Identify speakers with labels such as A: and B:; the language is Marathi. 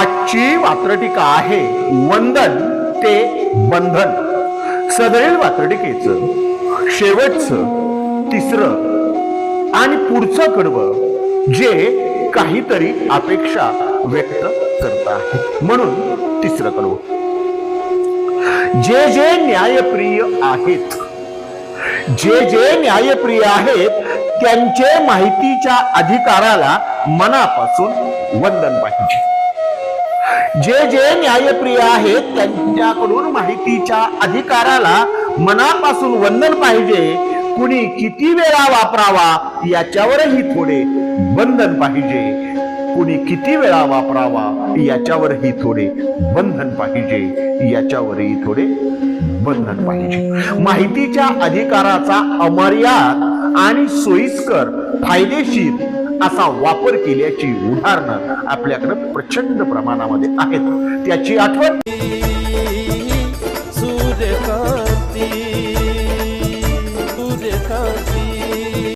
A: आजची वात्रटिका आहे. वंदन ते बंधन. सदरील वात्रटिकेचं शेवटचं तिसरं आणि पुढचं कडवं जे काहीतरी अपेक्षा व्यक्त करत आहे. म्हणून तिसरं कडवं. जे जे न्यायप्रिय आहेत जे जे न्यायप्रिय आहेत त्यांचे माहितीच्या अधिकाराला मनापासून वंदन पाहिजे. जे जे न्यायप्रिय आहेत त्यांच्याकडून माहितीच्या अधिकाराला मनापासून वंदन पाहिजे. कुणी किती वेळा वापरावा याच्यावरही थोडे बंधन पाहिजे. कुणी किती वेळा वापरावा याच्यावरही थोडे बंधन पाहिजे. याच्यावरही थोडे बंधन पाहिजे. माहितीच्या अधिकाराचा अमर्याद आणि सोयीस्कर फायदेशीर असा वापर केल्याची उदाहरणं आपल्याकडे प्रचंड प्रमाणामध्ये आहेत. त्याची आठवण